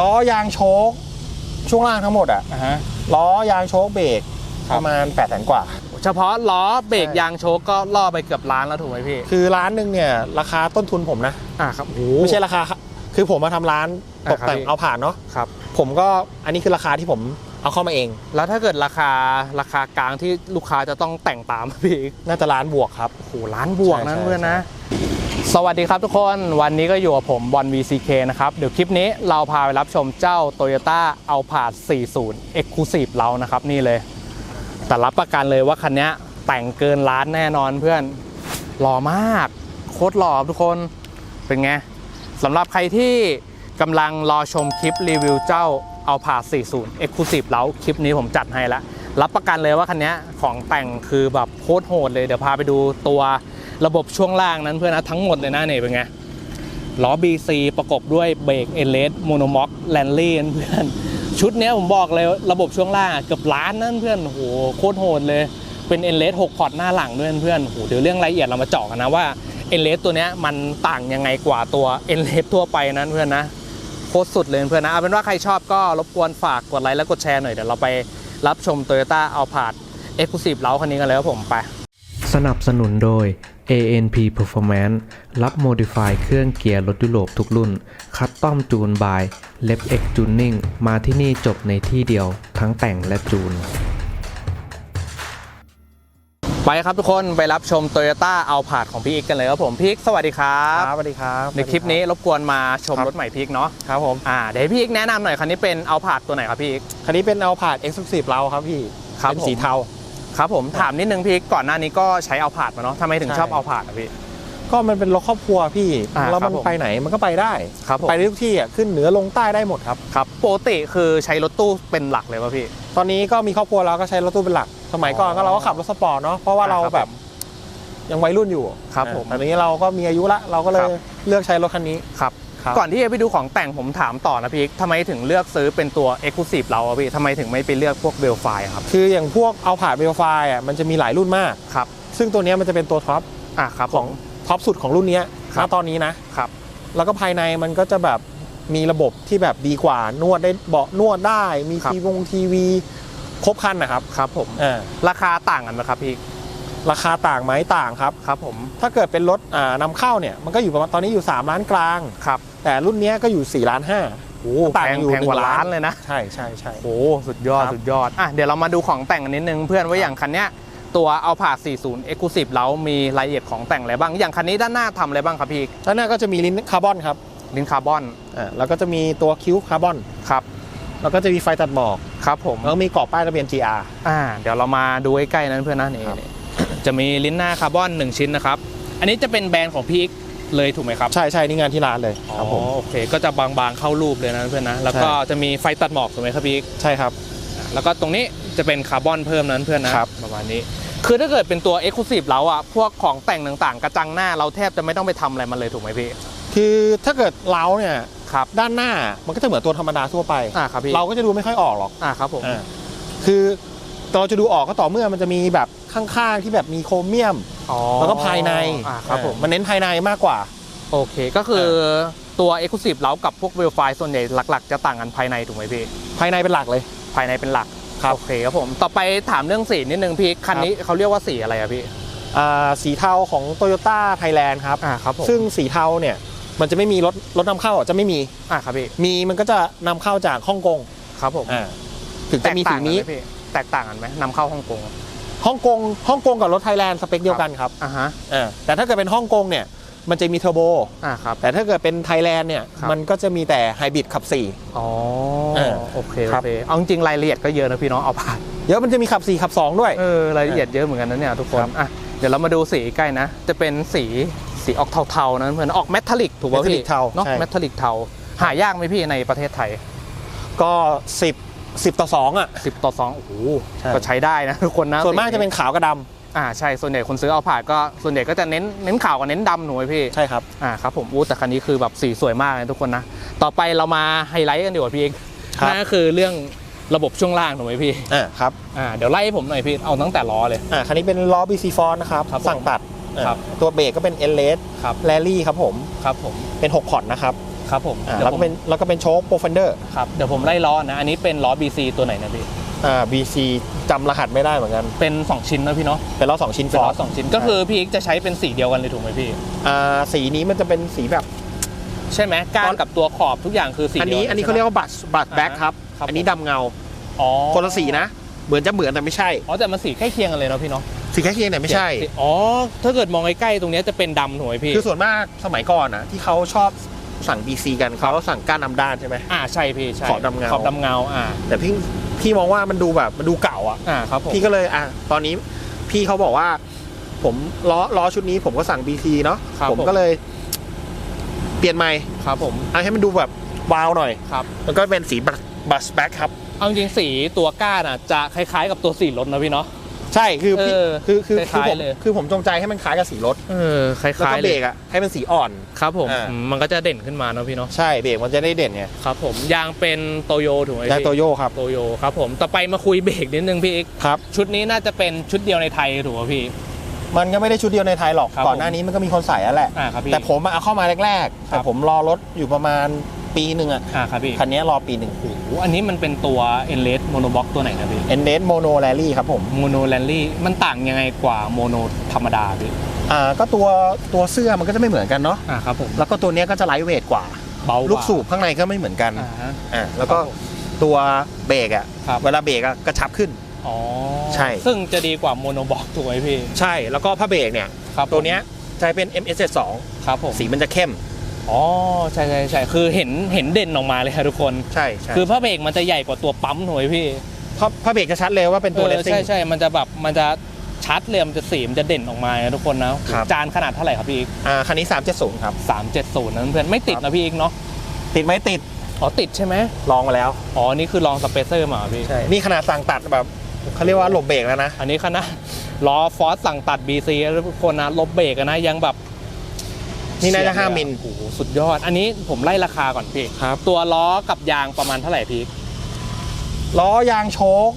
ล้อยางโชคช่วงล่างทั้งหมดอะอ่าฮะ ล้อยางโชคเบรกครัปบ ระมาณ8ปดแสนกว่า เฉพาะล้อเบรกใช่ ยางโชกก็ล่อไปเกือบล้านแล้วถูกไหมพี่ คือร้านหนึ่งเนี่ยราคาต้นทุนผมนะ อ่าครับโอ้โหไม่ใช่ราคา คือผมมาทำร้านอ่าตกแต่งครับพี่ เอาผ่านเนาะครับ ผมก็อันนี้คือราคาที่ผมเอาเข้ามาเอง แล้วถ้าเกิดราคาราคากลางที่ลูกค้าจะต้องแต่งตาม พี่น่าจะร้านบวกครับ โอ้โหล้านบวกนั้นใช่ เพื่อนนะใช่ สวัสดีครับทุกคนวันนี้ก็อยู่กับผมบอล VCK นะครับ เดี๋ยวคลิปนี้เราพาไปรับชมเจ้า Toyota a l p a r d 40 Exclusive เรานะครับ นี่เลย แต่รับประกันเลยว่าคันนี้แต่งเกินล้านแน่นอนเพื่อนหล่อมาก โคตรหล่อครับทุกคนเป็นไงสำหรับใครที่กำลังรอชมคลิปรีวิวเจ้า a l p a r d 40 Exclusive แล้วคลิปนี้ผมจัดให้แล้วรับประกันเลยว่าคันนี้ของแต่งคือแบบโคตรโหดเลยเดี๋ยวพาไปดูตัว ระบบช่วงล่างนั้นเพื่อนนะทั้งหมดเลยนะเนี่ยเป็นไงล้อ BC ประกบด้วยเบรกเอเลสโมโนม็อกแลนลี่เพื่อนชุดนี้ผมบอกเลยระบบช่วงล่างเกือบล้านนั่นเพื่อนโหโคตรโหดเลยเป็นเอเลส6พอร์ตหน้าหลังด้วยเพื่อนโอ้โหเดี๋ยวเรื่องรายละเอียดเรามาเจาะกันนะว่าเอเลสตัวนี้มันต่างยังไงกว่าตัวเอเลสทั่วไปนั้นเพื่อนนะโคตรสุดเลยเพื่อนนะเอาเป็นว่าใครชอบก็รบกวนฝากกดไลค์และกดแชร์หน่อยเดี๋ยวเราไปรับชม Toyota a l p a r d Exclusive เล้าคันนี้กันเลยครับผมไป สนับสนุนโดย ANP Performance รับโมดิฟายเครื่องเกียร์รถยุโรปทุกรุ่น คัดต้อมจูนบาย l e b X Tuning มาที่นี่จบในที่เดียว ทั้งแต่งและจูน ไปครับทุกคนไปรับชม Toyota a l p a r d ของพี่อีกกันเลยครับผมพี่อีกสวัสดีครับสวัสดีครับ ในคลิปนี้รบกวนมาชมครับรถใหม่พี่อีกเนาะครับผมอ่าเดี๋ยวให้พี่อีกแนะนำหน่อยคันนี้เป็น a l p a r d ตัวไหนครับพี่อีกคันนี้เป็นเอาผ่านเอ็กซ์คลูซีฟเราครับพี่ครับเป็นผมสีเทา ครับผมถามนิดนึงพี่อีกก่อนหน้านี้ก็ใช้ a l p a r d มาเนาะทำไมถึงใช่ชอบ a l p a r d อะพี่ ก็มันเป็นรถครอบครัวพี่อ่าแล้วครัมับนผมไปไหนมันก็ไปได้ ครับผม ไปได้ทุกที่อะขึ้นเหนือลงใต้ได้หมดครับ ครับปกติคือใช้รถตู้เป็นหลักเลยป่ะพี่ ตอนนี้ก็มีครอบครัวเราก็ใช้รถตู้เป็นหลัก สมัยก่อนอ๋อก็เราก็ขับรถสปอร์ตเนาะเพราะว่าอ่าเราครับแบบยังวัยรุ่นอยู่ครับอ่าผมแต่ตอนนี้เราก็มีอายุละเราก็เลครัยบเลือกใช้รถคันนี้ ครับครับ ก่อนที่จะไปดูของแต่งผมถามต่อนะพี่อีกทำไมถึงเลือกซื้อเป็นตัว Exclusive เราอะพี่ทำไมถึงไม่ไปเลือกพวกเบลไฟครับ คืออย่างพวกเอาผ่านเบลไฟอะมันจะมีหลายรุ่นมากครับซึ่งตัวเนี้ยมันจะเป็นตัวท็อปอะครับขผองมท็อปสุดของรุ่นเนี้ยครับณตอนนี้นะครับแล้วก็ภายในมันก็จะแบบมีระบบที่แบบดีกว่านวดได้เบาะนวดได้มีครับทีวงทีวีครบครันนะครับครับผมอ่าราคาต่างกันไหมครับพี่ราคาต่างไหมต่างครับครับผมถ้าเกิดเป็นรถอ่านำเข้าเนี่ยมันก็อยู่ประมาณตอนนี้อยู่ 3 ล้านกลางครับ แต่รุ่นเนี้ยก็อยู่4ล้านห้าโอ้ต่างแพงอยู่แพงกว่าหนึ่งล้านล้านเลยนะ ใช่ใช่ใช่โอ้สุดยอดครับสุดยอดอะเดี๋ยวเรามาดูของแต่งกันนิดนึงเพื่อนว่าอย่างคันเนี้ยตัวเอาผ่า40 Exclusive แล้วมีรายละเอียดของแต่งอะไรบ้าง อย่างคันนี้ด้านหน้าทำอะไรบ้างครับพี่ด้านหน้าก็จะมีลิ้นคาร์บอนครับลิ้นคาร์บอนอ่าแล้วก็จะมีตัวคิ้วคาร์บอนครับแล้วก็จะมีไฟตัดหมอกครับผมแล้วก็มีกรอบป้ายทะเบียน GR อ่าเดี๋ยวเรามาดูใกล้ๆนั้นเพื่อนนะนี่ครับนี่จะมีลิ้นหน้าคาร์บอนหนึ่งชิ้นนะครับอันนี้จะเป็นแบรนด์ของพี่อีก เลยถูกไหมครับใช่ใช่นี่งานที่ร้านเลยอ๋อครับผมโอเคก็จะบางๆเข้ารูปเลยนะเพื่อนนะแล้วก็ใช่จะมีไฟตัดหมอกถูกไหมครับพี่อีกใช่ครับ แล้วก็ตรงนี้จะเป็นคาร์บอนเพิ่มนั้นเพื่อนนะครับประมาณนี้ คือถ้าเกิดเป็นตัว Exclusive แล้วอะพวกของแต่งต่างๆ กระจังหน้าเราแทบจะไม่ต้องไปทำอะไรมันเลยถูกไหมพี่คือถ้าเกิดเล้าเนี่ยครับด้านหน้ามันก็จะเหมือนตัวธรรมดาทั่วไป อ่าครับพี่เราก็จะดูไม่ค่อยออกหรอกอ่าครับผม อ่าคือ เราจะดูออกก็ต่อเมื่อมันจะมีแบบข้างๆที่แบบมีโครเมียม อ๋อแล้วก็ภายในอ่าครับผมอ่ามันเน้นภายในมากกว่า โอเค ก็คือตัว Exclusive แล้วกับพวกเวลไฟส่วนใหญ่หลัก ๆ จะต่างกันภายในถูกไหมพี่ ภายในเป็นหลักเลย ภายในเป็นหลักครับ โอเคครับผม ต่อไปถามเรื่องสีนิดนึงพี่ คันนี้เขาเรียกว่าสีอะไรอะพี่ อ่าสีเทาของ Toyota Thailand ครับ อ่าครับผมซึ่งสีเทาเนี่ยมันจะไม่มีรถรถนำเข้าอะจะไม่มี อ่าครับพี่ มีมันก็จะนำเข้าจากฮ่องกงครับผม อ่าถึงจะมีสีนี้ แตกต่างกัไหพี่ แตกต่างกันไหมนำเข้าฮ่องกงฮ่องกงฮ่องกงกับรถไทยแลนด์สเปคเดียวกันครับอ่าฮะอ่าแต่ถ้าเกิดเป็นฮ่องกงเนี่ยมันจะมีเทอร์โบอ่าครับแต่ถ้าเกิดเป็นไทยแลนด์เนี่ยครับมันก็จะมีแต่ไฮบริดขับอ๋อเออโอเคครัโอบเคเอาจริงๆรายละเอียดก็เยอะนะพี่น้องเอาผ่าน4เยอะมันจะมีขับ 4 ขับ 2 ด้วยเออรายละเอียดเยอะเหมือนกันนะเนี่ยทุกคนครับอะเดี๋ยวเรามาดูสีใกล้นะ จะเป็นสีสีออกเทาๆนะเพื่อนออกเมทัลลิกถูกป่ะพี่ Metallic เทาเนาะใช่เมทัลลิกเทาหายากไหมพี่ในประเทศไทย ก็ 10 10 ต่อ 2 อะ 10 ต่อ 2 โอ้โห ใช่ ก็ใช้ได้นะทุกคนนะส่วนมากจะเป็นขาวกับดอ่าใช่ส่วนใหญ่คนซื้อเอาผ่านก็ส่วนใหญ่ก็จะเน้นเน้นขาวกับเน้นดำหนูไหมพี่ำใช่ครับ อ่าครับผมอู้แต่คันนี้คือแบบสีสวยมากเลยทุกคนนะ ต่อไปเรามาไฮไลท์กันดีกว่าพี่เองครับ นั่นก็คือเรื่องระบบช่วงล่างถูกไหมพี่อ่าครับอ่าเดี๋ยวไล่ให้ผมหน่อยพี่เอาตั้งแต่ล้อเลย อ่าคันนี้เป็นล้อ BC f o r นะครับ ครับผมสั่งตัดอ่าครับ ตัวเบรกก็เป็น e l e s ครับ แรลลี่ครับผม ครับผมเป็น 6 พอร์ตนะครับ ครับผมอ่าเดี๋ยแล้ววผก็มเป็นแล้วก็เป็นโชคโปรเฟนเดอร์ครับเดี๋ยวผมไล่ล้อนะอันนี้เป็นล้อ BC ตัวไหนนะพี่อ่า BC จำรหัสไม่ได้เหมือนกัน เป็น 2 ชิ้นนะพี่เนาะเป็นล้อสองชิ้นเป็นล้อฟร์สองชิ้นก็คือพี่อีกจะใช้เป็นสีเดียวกันเลยถูกไหมพี่ อ่าสีนี้มันจะเป็นสีแบบ ใช่ไหมก้าตนอนกับตัวขอบทุกอย่างคือสีอันเดียวนี้กัอันนี้ใช่เขาไหมเรียกว่าบัตบัตแบ็คอ่าครับ ครับ อันนี้ดำเงาอ๋อคนละสีนะ เหมือนจะเหมือนแต่ไม่ใช่ อ๋อแต่มันสีใกล้เคียงกันเลยเนาะพี่เนาะสีแค่เคียงแต่ไม่ใช่สีอ๋อถ้าเกิดมองใกล้ๆตรงเนี้ยจะเป็นดำถูกไหมพี่ คือส่วนมากสมัยก่อนนะที่เขาชอบ สั่ง BC กันเขาสั่งก้านนำด้านใช่ไหม อ่าใช่พี่ใช่ขอบดำเงา ขอบดำเงาอ่าแต่พี่พี่มองว่ามันดูแบบมันดูเก่าอะอ่าครับผมพี่ก็เลยอะตอนนี้พี่เขาบอกว่า ผมล้อล้อชุดนี้ผมก็สั่ง BC เนาะครับผมก็เลย เปลี่ยนใหม่ครับผมเอาให้มันดูแบบวาวหน่อยครับมันก็เป็นสีบัสแบ็คครับเอาจริงๆสีตัวก้านอะจะคล้ายๆ กับตัวสีรถนะพี่เนาะ ใช่คือพี่เออคือคือคคือล้ายๆผมเลย คือผมจงใจให้มันคล้ายกับสีรถเออคล้แล้วายก็ๆเบเลรยกอะให้มันสีอ่อน ครับผมอ่า อืมมันก็จะเด่นขึ้นมาเนาะพี่เนาะใช่เบรกมันจะได้เด่นไงครับผมยางเป็นโตโยถูกไหมยางพี่โตโยครับโตโยครับผมต่อไปมาคุยเบรกนิดนึงพี่อีกครับ ชุดนี้น่าจะเป็นชุดเดียวในไทยถูกไหมพี่ มันก็ไม่ได้ชุดเดียวในไทยหรอกครับก่อนหน้านี้มันก็มีคนใส่แล้วแหละ อ่าครับพี่ แต่ผมอะเอาเข้ามาแรกๆครัแต่บผมรอรถอยู่ประมาณปีหนึ่งอะอ่าครับพี่คันนี้รอปีหนึ่งโอ้โหอันนี้มันเป็นตัว e n l e s Monobox ตัวไหนนะพี่ เอ็นเดสโมโนแรลลี่ครับผม Mono Rally มันต่างยังไงกว่า Mono ธรรมดาพี่ อ่าก็ตัวตัวเสื้อมันก็จะไม่เหมือนกันเนาะอ่าครับผมแล้วก็ตัวเนี้ยก็จะไลท์เวทกว่า เบากว่าลูกสูบข้างในก็ไม่เหมือนกันอ่าฮะ อ่าแล้วก็ครับผมตัวเบรกอะครับ เวลาเบรกอะกระชับขึ้น อ๋อใช่ ซึ่งจะดีกว่า Monobox ถูกไหมพี่ ใช่แล้วก็ผ้าเบรกเนี่ย ครับตัวเนี้ยใช้เป็น MS2 ครับผมสีมันจะเข้ม อ๋อใช่ใช่ใช่คือเห็นเห็นเด่นออกมาเลยครับทุกคน ใช่ใช่คือผ้าเบรกมันจะใหญ่กว่าตัวปั๊มถูกไหมพี่ผ้าผ้าเบรกจะชัดเลยว่าเป็นตัวเอเลอสซิ่งใช่ใช่มันจะแบบมันจะชัดเลยมันจะสีมันจะเด่นออกมานะทุกคนนะครับจานขนาดเท่าไหร่ครับพี่อีกอ่าคันนี้370ครับสามเจ็ดศูนย์นะเพื่อนไม่ติดนะพี่อีกเนาะติดไหมติดอ๋อติดใช่ไหมลองมาแล้วอ๋อนี่คือลองสเปเซอร์มาเหรอพี่ใช่นี่ขนาดสั่งตัดแบบ เขาเรียกว่าหลบเบรกแล้วนะ อันนี้คณะล้อฟอสสั่งตัด BC แล้วทุกคนนะลบเบรกอะนะยังแบบนี่น่าจะเฉียด5เลยอะมิลโอ้โหสุดยอด อันนี้ผมไล่ราคาก่อนพี่ครับ ตัวล้อกับยางประมาณเท่าไหร่พี่ล้อยางโชค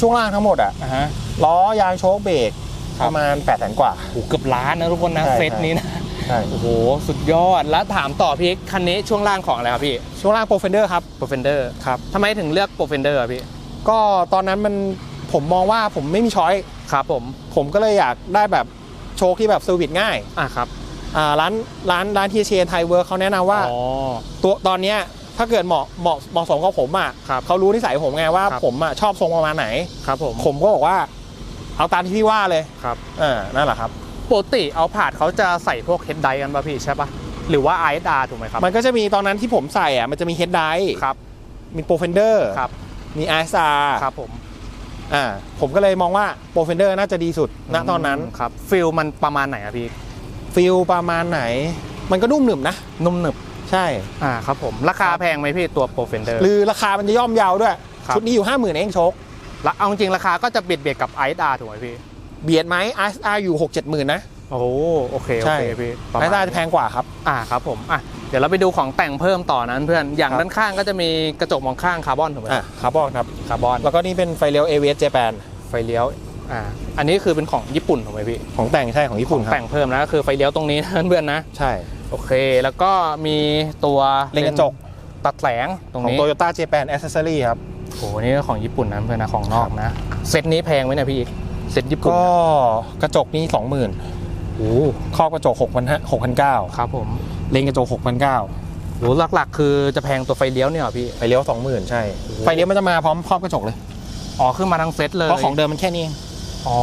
ช่วงล่างทั้งหมดอะอ่าฮะ ล้อยางโชคเบรกครัปบ ระมาณ8 0 0 0 0กว่า โอ้โหเกือบล้านนะทุกคนนะใช่ เซตใช่นี้นะใช่โอ้โหสุดยอดแล้วถามต่อพี่คันนี้ช่วงล่างของอะไรครับพี่ช่วงล่างโปรเฟนเดอร์ครับโปรเฟนเดอร์ครับทำไมถึงเลือกโปรเฟนเดอร์พี่ ก็ตอนนั้นมันผมมองว่าผมไม่มีช้อยครับผมผมก็เลยอยากได้แบบโชคที่แบบเซอร์วิสง่ายอะครับอ่าร้านร้านร้านทีเชนไทเวิร์เขาแนะนำว่าอ๋อ ตัวตอนเนี้ยถ้าเกิดเหมาะเหมาะเหมาะสมกับผมอะครับเขารู้นิสัยผมไงว่าครับ ผมอะชอบทรงประมาณไหน ครับผมผมก็บอกว่า เอาตามที่พี่ว่าเลยครับอ่านั่นแหละครับ ปกติเอาผาดเขาจะใส่พวกเฮดไดกันป่ะพี่ใช่ป่ะหรือว่า ISR ถูกไหมครับมันก็จะมีตอนนั้นที่ผมใส่อะมันจะมีเฮดไดครับมีโปรเฟนเดอร์ครับ มีไอซ์อาร์ครับผมอ่าผมก็เลยมองว่าโปรเฟนเดอร์น่าจะดีสุดณตอนนั้นครับฟิลมันประมาณไหนอะพี่ฟิลประมาณไหน มันก็นุ่มหนึบนะ นุ่มหนึบใช่อ่าครับผม ราคาแพงไหมพี่ตัวโปรเฟนเดอร์หรือราคามันจะย่อมเยาวด้วยครับชุดนี้อยู่5 0,000เองโชคแล้วเอาจริงๆราคาก็จะเบียดเบียดกับ ISR ถูกไหมพี่ เบียดไหมไอซ์อาร์อยู่6 7หมื่นนะ โอ้โหโอเคโอใช่ เคพี่ประไอมาณซ์อาร์จะแพงกว่าครับ อ่าครับผมอะเดี๋ยวเราไปดูของแต่งเพิ่มต่อนั้นเพื่อนอย่างครับ ด้านข้างก็จะมีกระจกมองข้างคาร์บอนถูกไหมอะคาร์บอนครับ คาร์บอนแล้วก็นี่เป็นไฟเลี้ยวเอเวสเจแปนไฟเลี้ยวอ่าอันนี้คือเป็นของญี่ปุ่นถูกไหมพี่ของแต่งใช่ของญี่ปุ่นครับแต่งเพิ่มนะก็คือไฟเลี้ยวตรงนี้นะเพื่อนๆนะใช่โอเค แล้วก็มีตัวเลนกระจกตัดแสงตรงของ นี้โตโยต้าเจแปนแอ c เซสซอรี่ครับโหนี่ก็ของญี่ปุ่นนะเพื่อนนะของนอกนะ เซตนี้แพงไหมเนี่ยพี่อีกเซตญี่ปุ่นก็นะกระจกนี่ 20,000 โอ้ครอบกระจก6,000 6,900ครับผมเลนกระจก6,900โหหลักๆ คือจะแพงตัวไฟเลี้ยวเนี่ยเหรอพี่ ไฟเลี้ยว20,000 ใช่ ไฟเลี้ยวมันจะมาพร้อมครอบกระจกเลย อ๋อขึ้นมาทั้งเซตเลย เพราะของเดิมมันแค่นี้เองอ๋อ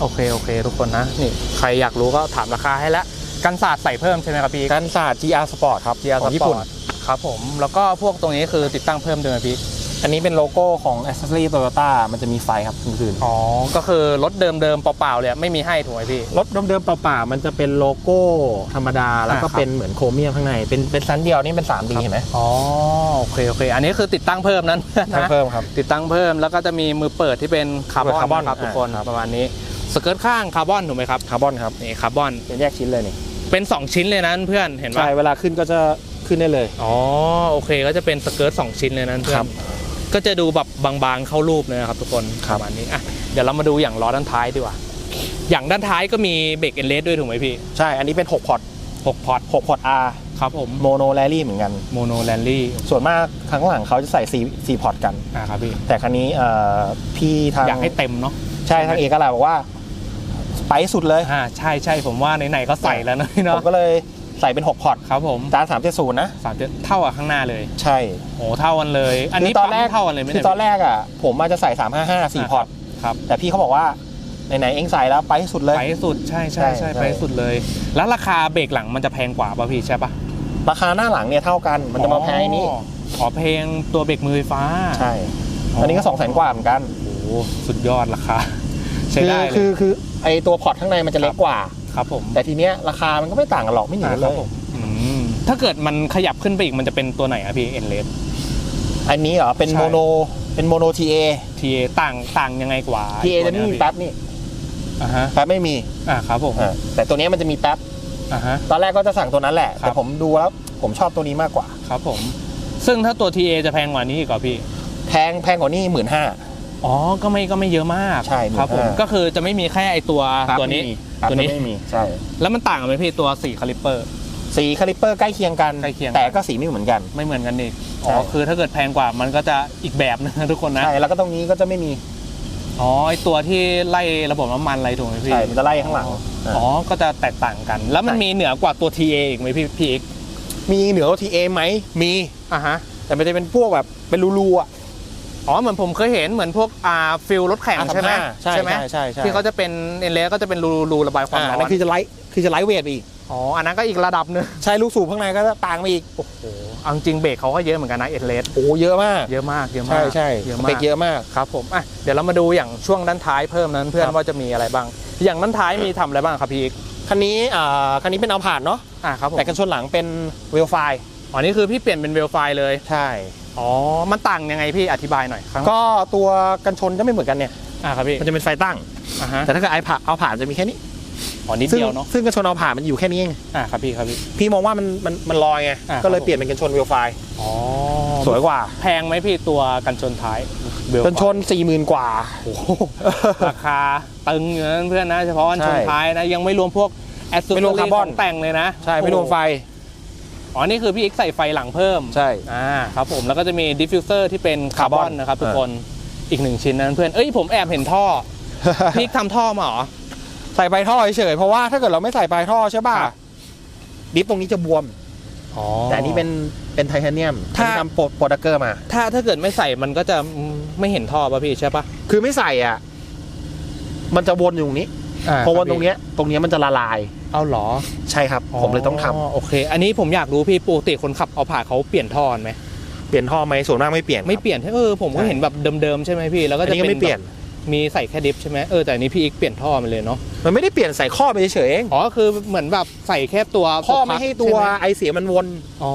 โอเค โอเค ทุกคนนะ นี่ ใครอยากรู้ก็ถามราคาให้แล้วกันศาสตร์ใส่เพิ่มใช่ไหมครับพี่ กันศาสตร์ GR Sport ครับ GR ของญี่ปุ่น Sport ครับผม แล้วก็พวกตรงนี้คือติดตั้งเพิ่มด้วยไหมพี่ อันนี้เป็นโลโก้ของ Accessory Toyota มันจะมีไฟครับคืนอ๋อ ก็คือรถเดิมๆเปล่าๆเลยไม่มีให้ถูกไหมพี่ รถเดิมๆเปล่าๆมันจะเป็นโลโก้ธรรมดา แล้วก็อ่าครับเป็นเหมือนโครเมียมข้างใน เป็นเป็นชั้นเดียวนี่เป็น 3D เห็นไหมอ๋อโอเคโอเค อันนี้คือติดตั้งเพิ่มนั้นทั้งนะเพิ่มครับ ติดตั้งเพิ่มแล้วก็จะมีมือเปิดที่เป็นคาร์บอนคาร์บอนนะครับทุกคนอ่าครับประมาณนี้สเกิร์ตข้างคาร์บอนถูกไหมครับคาร์บอนครับนี่คาร์บอนเป็นแยกชิ้นเลยนี่เป็น 2 ชิ้นเลยนะเพื่อนเห็นปะใช่เวลาขึ้นก็จะขึ้นได้เลย อ๋อ โอเค ก็จะเป็นสเกิร์ตสองชิ้นเลยนะเพื่อครันบ ก็จะดูแบบบางๆเข้ารูปเลยนะครับทุกคนครับประมาณนี้อะเดี๋ยวเรามาดูอย่างล้อด้านท้ายดีกว่า อย่างด้านท้ายก็มีเบรกเอนเลสด้วยถูกไหมพี่ ใช่ อันนี้เป็น 6 พอร์ต6พอร์ต6พอร์ต R ครับผมโมโนแรลี่เหมือนกันโมโนแลนลี่ส่วนมากข้างหลังเขาจะใส่ซีซีพอร์ตกันอ่าครับพี่แต่คันนี้เอ่อพี่ทางอยากให้เต็มเนาะใช่ทางเอกก็เลยบอกว่าไปสุดเลยอ่าใช่ใช่ผมว่าไหนๆก็ใส่แล้วนะพี่ผเนาะมก็เลย ใส่เป็น 6 พอร์ตครับผมจานสามเจ็ดศูนย์นะสามเจ็ดเท่ากับข้างหน้าเลยใช่โอ้เท่ากันเลย อันนี้คืตอนแรกปั๊มเท่ากันเลยไหมคือเนี่ยตอนแรกอะผมมาจะใส่355 4พอร์ตครับแต่พี่เขาบอกว่าไหนๆเอ็งใส่แล้วไปให้สุดเลย ไปให้สุดใช่ใช่ใช่ใช่ใช่ไปให้สุดเลย แล้วราคาเบรกหลังมันจะแพงกว่าป่ะพี่ใช่ป่ะราคาหน้าหลังเนี่ยเท่ากันมันจะมาแพงไอ้นี้อ๋อขอเพลงตัวเบรกมือไฟฟ้าใช่อันนี้ก็2 0 0 0 0 0กว่าเหมือนกันโอ้โหสุดยอดราคาใช้คือได้เลคือยคือไอตัวพอร์ตข้างในมันจะเล็กกว่า ครับผมแต่ทีเนี้ยราคามันก็ไม่ต่างกันหรอกไม่หนีอ่ากันคเลรับยผมอืมถ้าเกิดมันขยับขึ้นไปอีกมันจะเป็นตัวไหนอะพี่เอ็นเลสอันนี้เหรอเป็นใช่โมโนเป็นโมโนทีเอทีต่างต่างยังไงกว่าทีเอตัจะวไม่นี้มีพี่แป๊บนี่อ่าฮะแป๊บไม่มีอ่าครับผมอ่าแต่ตัวเนี้ยมันจะมีแป๊บอ่าฮะตอนแรกก็จะสั่งตัวนั้นแหละครับแต่ผมดูแล้วผมชอบตัวนี้มากกว่าครับผม ซึ่งถ้าตัว TA จะแพงกว่านี้อีกเหรอพี่ แพงแพงกว่านี่หมื่นห้าอ๋อ ก็ไม่ก็ไม่เยอะมาก ใช่ครับผม15,000ก็คือจะไม่มีแค่ไอตัวตัวนี้ ตัตัววนี้ไม่มีใช่แล้วมันต่างกันไหมพี่ตัว4คาลิปเปอร์ สีคาลิปเปอร์ใกล้เคียงกัน ใกล้เคียงกันแต่ก็สีไม่เหมือนกัน ไม่เหมือนกันอีกใช่อ๋อคือถ้าเกิดแพงกว่ามันก็จะอีกแบบนึงนะทุกคนนะใช่แล้วก็ตรงนี้ก็จะไม่มีอ๋อไอตัวที่ไล่ระบบน้ำมันอะไรถูกไหมพี่ใช่มันจะไล่ข้างหลังอ๋ออ๋อก็จะแตกต่างกัน แล้วมันใช่มีเหนือกว่าตัว TA อีกไหมพี่พี่อีกมีเหนือทีเอไหมมีอะฮะแต่มันจะเป็นพวกแบบเป็นรูๆอะ อ๋อเหมือนผมเคยเห็นเหมือนพวกอ่าฟิลรถแข่งใช่ไหมใช่ไหมใช่ใช่ใช่ที่เขาจะเป็นเอ็นเลสก็จะเป็นรูรูระบายความอ่าร้อนั่นนคือจะไลท์คือจะไลท์เวทไปอีกอ๋ออันนั้นก็อีกระดับหนึงใช่ลูกสูบข้างในก็จะต่างไปอีกโอ้โหเอาจริงเบรกเขาก็เยอะเหมือนกันนะเอ็นเลสโอ้เยอะมากเยอะมากเยอะมาใช่กใช่เยอะสมาเปกคเยอะมากครับผมอะเดี๋ยวเรามาดูอย่างช่วงด้านท้ายเพิ่มนั้นเพื่อนครับว่าจะมีอะไรบ้าง อย่างด้านท้ายมีทำอะไรบ้างครับพี่อีกคันนี้อ่าคันนี้เป็นเอาผ่านเนาะอะครับผมแต่กันชนหลังเป็นเวลไฟอ๋อนี่คือพี่เปลี่ยนเป็นเวลไฟเลยใช่ อ๋อ มันต่างยังไงพี่อธิบายหน่อยครับก็ตัวกันชนจะไม่เหมือนกันเนี่ย อะครับพี่มันจะเป็นไฟตั้ง อะฮะแต่ถ้าเกิดไอผ่าเอาผ่านจะมีแค่นี้อ๋อนิดซึ่งเดียวเนาะซึ่งกันชนเอาผ่านมันอยู่แค่นี้เองอะครับพี่ครับพี่ พี่มองว่ามันมันมันลอยไงอ่าก็เลยครับผมเปลี่ยนเป็นกันชนเวลไฟอ๋อสวยกว่าแพงไหมพี่ตัวกันชนท้ายเวลไฟกันชน4ี่หมื่นกว่าโอ้โหราคาตึงอยู่นะเพื่อนนะเฉพาะกันชนใช่ท้ายนะยังไม่รวมพวกแอสซูไม่รวมคาร์บอน แต่งเลยนะใช่ไม่รวมไฟ อ๋อ นี่คือพี่อีกใส่ไฟหลังเพิ่มใช่ อ่าครับผมแล้วก็จะมีดิฟฟิวเซอร์ที่เป็นคาร์บอนคาร์บอนนะครับทุกอ่าคนอีกหนึ่งชิ้นนั้นเพื่อนเอ้ยผมแอบเห็นท่อ พี่ทำท่อมาเหรอใส่ปลายท่อเฉยๆเพราะว่าถ้าเกิดเราไม่ใส่ปลายท่อใช่ป่ะครับดิฟตรงนี้จะบวมอ๋อแต่อันนี้เป็นเป็นไทเทเนียมถ้าที่ทำโปรโปรดักเกอร์มา ถ้าถ้าเกิดไม่ใส่มันก็จะอืมไม่เห็นท่อป่ะพี่ใช่ป่ะคือไม่ใส่อะมันจะวนอยู่ตรงนี้อ่เพราะว่าตรงเนี้ยตรงเนี้ยมันจะละลาย เอาเหรอใช่ครับ ผมเลยต้องทำโอเค อันนี้ผมอยากรู้พี่ปกติคนขับเอาผ่าเขาเปลี่ยนท่อไหมเปลี่ยนท่อไหมส่วนมากไม่เปลี่ยนไม่เปลี่ยนเออผมก็ใช่เห็นแบบเดิมๆใช่ไหมพี่แล้วอัก็นจะนี้ก็เป็นไม่เปลี่ยนแบบมีใส่แค่ดิฟใช่ไหมเออแต่อันนี้พี่อีกเปลี่ยนท่อมาเลยเนาะมันไม่ได้เปลี่ยนใส่ข้อไปเฉยๆเองอ๋อคือเหมือนแบบใส่แค่ตัวข้อไม่ให้ตัวช่ไไอเสียมันวนอ๋อ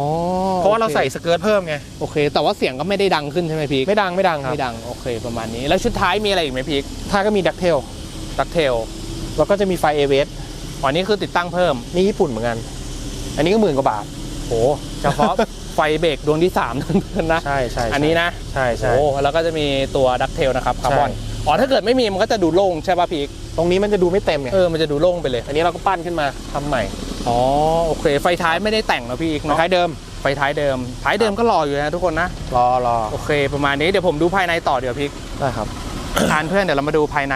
เพราะว่าเราโอคใส่สเกิร์ตเพิ่มไงโอเค แต่ว่าเสียงก็ไม่ได้ดังขึ้นใช่ไหมพีคไม่ดังไม่ดังครับไม่ดังโอเคประมาณนี้แล้วชุดท้ายมีอะไรอีกไหมพีคถ้าก็มีดักเทลดักเทลแล้วก็จะมีไฟเอเวส อ๋อนี่คือติดตั้งเพิ่ม นี่ญี่ปุ่นเหมือนกัน อันนี้ก็หมื่นกว่าบาทโหเฉพาะไฟเบรกดวงที่3ามนั่นนะ ใช่ใช่อันนี้นะ ใช่ใช่โอ้แล้วก็จะมีตัวดักเทลนะครับคาร์บอนใช่อ๋อถ้าเกิดไม่มีมันก็จะดูโล่งใช่ป่ะพีคตรงนี้มันจะดูไม่เต็มไง เออ มันจะดูโล่งไปเลย อันนี้เราก็ปั้นขึ้นมาทำใหม่ อ๋อ โอเค ไฟท้ายไม่ได้แต่งนะพี่อีกเนาะคล้ายเดิม ไฟท้ายเดิม ท้ายเดิมก็รออยู่นะทุกคนนะ รอรอโอเค ประมาณนี้ เดี๋ยวผมดูภายในต่อเดี๋ยวพีคได้ครับทานเพื่อนเดี๋ยวเรามาดูภายใน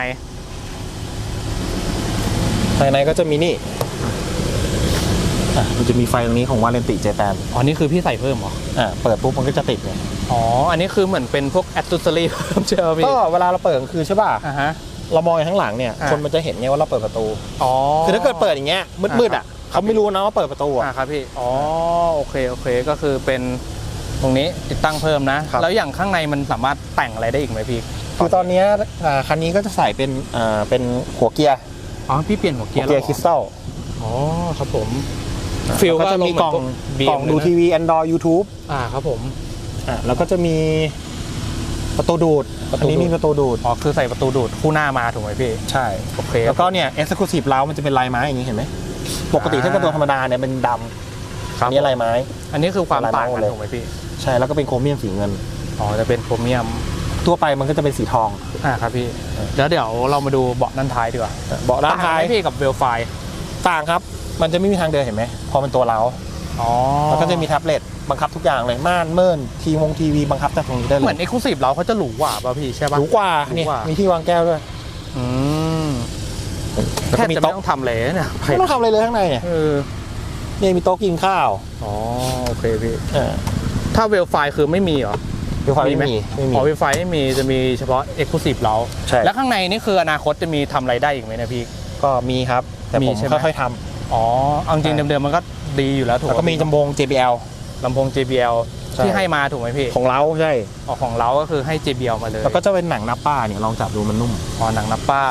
ภายในก็จะมีนี่อะมันจะมีไฟตรงนี้ของวาเลนติเจแปนอ๋อ นี่คือพี่ใส่เพิ่มเหรอ อะเปิดปุ๊บมันก็จะติดไงอ๋อ อันนี้คือเหมือนเป็นพวกแอ c เซสซอรี่เพิ่มใช่ไหมพี่ก็เวลาเราเปิดกลางคืนใช่ป่ะอ่าฮะ เรามองอย่างข้างหลังเนี่ยอะ คนมันจะเห็นไงว่าเราเปิดประตู อ๋อ คือถ้าเกิดเปิดอย่างเงี้ยมืดๆอะเขาไม่รู้นะว่าเปิดประตูอ่าอะครับพี่ อ๋อ โอเค โอเค ก็คือเป็นตรงนี้ติดตั้งเพิ่มนะ ครับ แล้วอย่างข้างในมันสามารถแต่งอะไรได้อีกไหมพี่ คือตอนเนี้ยอ่าคันนี้ก็จะใส่เป็นอ่าเป็นหัวเกียร์ อ๋อพี่เปลี่ยนหัวเกีหัยวร์เกียร์แล้วคริสตัลอ๋อครับผมฟิลแล้วก็ก็จะมีกล่องบีกล่องดูทีวี Android YouTube อ่าครับผมอะแล้วก็จะมีประตูดูดประตูดูดอันนี้มีประตูดูดอ๋อคือใส่ประตูดูดคู่หน้ามาถูกไหมพี่ ใช่โอเคแล้วก็เนี่ยเอ็กซ์คลูซีฟเรามันจะเป็นลายไม้อย่างนี้เห็นไหมปกติถ้าเกิดตัวธรรมดาเนี่ยเป็นดำครัอับนนี้ลายไม้ อันนี้คือความลายไม้ต่างกันเลยถูกไหมพี่ ใช่แล้วก็เป็นโครเมียมสีเงินอ๋อจะเป็นโครเมียมทั่วไปมันก็จะเป็นสีทอง อ่าครับพี่เออแล้วเดี๋ยวเรามาดูเบาะด้านท้ายดีกว่าเบาะด้านท้ายต่งไหมพี่กับเวลไฟต่างครับ มันจะไม่มีทางเดินเห็นไหมพอเป็นตัวเราอ๋อแล้วก็จะมีแท็บเล็ตบังคับทุกอย่างเลยม่านเมินทีวงทีวีบังคับจากตรงนี้ได้เลยเหมือนเอ็กซ์คลูซีฟเราเขาจะหรูกว่าป่ะพี่ใช่ป่ะหรูกว่าหรูเนี่ยกว่ามีมีที่วางแก้วด้วยอืมแล้วแทก็บมีจะไม่โต๊ะต้องทำเลยเนี่ยไม่ต้องทำอะไรเลยข้างในเนี่ยเออเนี่ยมีโต๊ะกินข้าวอ๋อโอเคพี่เออถ้าเวลไฟคือไม่มีเหรอมีค วามมีไหมไม่มีไม่มี อ๋อเวลไฟไม่มีจะมีเฉพาะเอ็กซ์คลูซีฟเราใช่ แล้วข้างในนี่คืออนาคตจะมีทำอะไรได้อีกไหมเนะพี่ ก็มีครับ แต่มีผมใช่ไหม ค่อยๆทำอ๋อเอาจริงใช่ๆเดิมๆมันก็ดีอยู่แล้วถูกแล้วก็ป่ะมีพี่จำโบง JBL ลำโพง JBL ใช่ ที่ให้มาถูกไหมพี่ของเราใช่ อ๋อของเราก็คือให้ JBL มาเลยแล้วก็จะเป็นหนังนับป้าเนี่ยลองจับดูมันนุ่ม อ๋อหนังนับป้า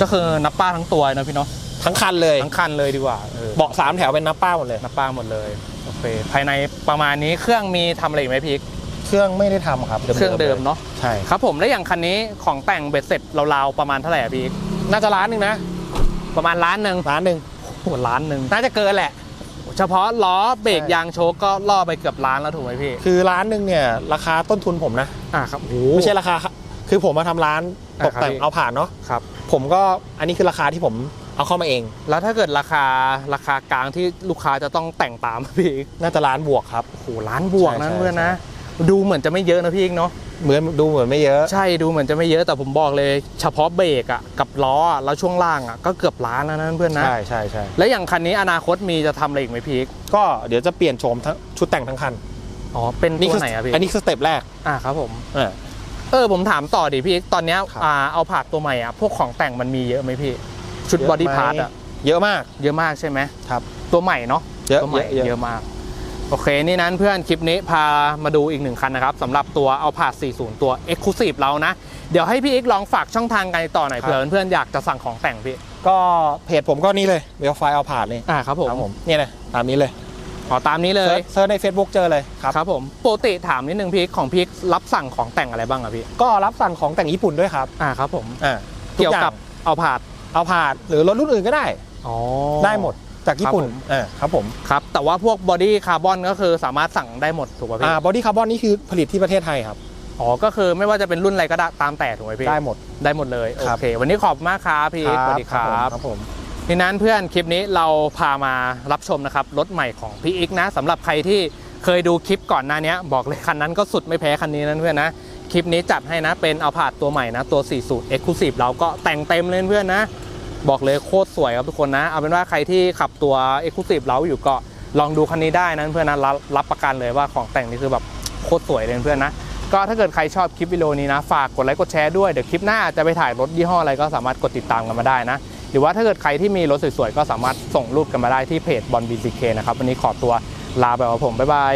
ก็คือนับป้าทั้งตัวนะพี่เนาะทั้งคันเลยทั้งคันเลยดีกว่าเออเบาะสามแถวเป็นนับป้าหมดเลย นับป้าหมดเลยโอเคภายในประมาณนี้เครื่องมีทำอะไรอีกไหมพี่เค รื่องไม่ได้ทำครับเครื่องเดิมลยเนาะ ใช่ ครับผมแล้วอย่างคันนี้ของแต่งเบ็ดเสร็จราวๆประมาณเท่าไหร่อะพี่ น่าจะร้านหนึ่งนะ ประมาณล้านหนึ่งร้านหนึ่ง โอ้โหล้านหนึ่งน่าจะเกินแหละ เฉพาะล้อเบรกใช่ ยางโชกก็ล่อไปเกือบล้านแล้วถูกไหมพี่ คือร้านหนึ่งเนี่ยราคาต้นทุนผมนะ อ่าครับโอ้โหไม่ใช่ราคา คือผมมาทำร้านอ่าตกแต่งครับพี่ เอาผ่านเนาะ ครับ ผมก็อันนี้คือราคาที่ผมเอาเข้ามาเอง แล้วถ้าเกิดราคาราคา กลางที่ลูกค้าจะต้องแต่งตามพี่น่าจะร้านบวกครับ โอ้โหล้านบวกนะใช่ใช่ เพื่อนนะ ดูเหมือนจะไม่เยอะนะพี่เอกเนาะเหมือนดูเหมือนไม่เยอะ ใช่ดูเหมือนจะไม่เยอะแต่ผมบอกเลย เฉพาะเบรกอะกับล้ออะแล้วช่วงล่างอะก็เกือบล้านแล้วนะเพื่อนนะใช่ใช่ใช่แล้วอย่างคันนี้อนาคตมีจะทำอะไรอีกไหมพี่เอกก็เดี๋ยวจะเปลี่ยนโฉมทั้งชุดแต่งทั้งคันอ๋อเป็นตัวคืไหนอะพี่อันนี้คือสเต็ปแรกอ่าครับผมอ่าเออผมถามต่อดิพี่เอกตอนเนี้ยครับอ่าเอาผาดตัวใหม่อะพวกของแต่งมันมีเยอะไหมพี่ ชุดเยอะบอดี้ไหมพาร์ทอะเยอะมากเยอะมากใช่ไหมครับ ตัวใหม่เนาะเยอะตัวใหม่เยอะเยอะมาก โอเค นี่นั้นเพื่อนคลิปนี้พามาดูอีกหนึ่งคันนะครับสำหรับตัวเอาผาด40 ตัว Exclusive เรานะ เดี๋ยวให้พี่เอกลองฝากช่องทางการติดต่อหน่อยเผื่อเพื่อนๆอยากจะสั่งของแต่งพี่ ก็เพจผมก็นี่เลยเวลไฟเอาผ่านนี่อ่าครับผมครับผมเนี่ยเลยตามนี้เลยอ๋อตามนี้เลยเซิร์ชเซิร์ชใน Facebook เจอเลยครับ ครับผมปกติถามนิดนึงพี่ของพี่รับสั่งของแต่งอะไรบ้างอะพี่ก็รับสั่งของแต่งญี่ปุ่นด้วยครับอ่าครับผมอ่าเกี่ยวกับเอาผาดเอาผ่านหรือรถรุ่นอื่นก็ได้ อ๋อได้หมด จากญี่ปุ่นครับผมอ่า ครับผม ครับ แต่ว่าพวกบอดี้คาร์บอนก็คือสามารถสั่งได้หมดถูกป่ะพี่ อ่า บอดี้คาร์บอนนี่คือผลิตที่ประเทศไทยครับ อ๋อ ก็คือไม่ว่าจะเป็นรุ่นอะไรก็ได้ตามแต่ถูกไหมพี่ ได้หมด ได้หมดเลย โอครับเค วันนี้ขอบคุณมากครับพี่ สวัสดีครับครับผมทีนั้นเพื่อนคลิปนี้เราพามารับชมนะครับรถใหม่ของพี่อีกนะสำหรับใครที่เคยดูคลิปก่อนหน้านี้บอกเลยคันนั้นก็สุดไม่แพ้คันนี้นะเพื่อนนะคลิปนี้จัดให้นะเป็นเอาผาดตัวใหม่นะตัว 40 Exclusive เราก็แต่งเต็มเลยเพื่อนนะ บอกเลยโคตรสวยครับทุกคนนะ เอาเป็นว่าใครที่ขับตัว Exclusive เราอยู่ก็ลองดูคันนี้ได้นะเพื่อนนะรับรับประกันเลยว่าของแต่งนี่คือแบบโคตรสวยเลยเพื่อนนะ ก็ถ้าเกิดใครชอบคลิปวิดีโอนี้นะ ฝากกดไลค์กดแชร์ด้วย เดี๋ยวคลิปหน้าจะไปถ่ายรถยี่ห้ออะไรก็สามารถกดติดตามกันมาได้นะ หรือว่าถ้าเกิดใครที่มีรถสวยๆก็สามารถส่งรูปกันมาได้ที่เพจบอลบีซีเคนะครับวันนี้ขอตัวลาไปกับผมบ๊ายบาย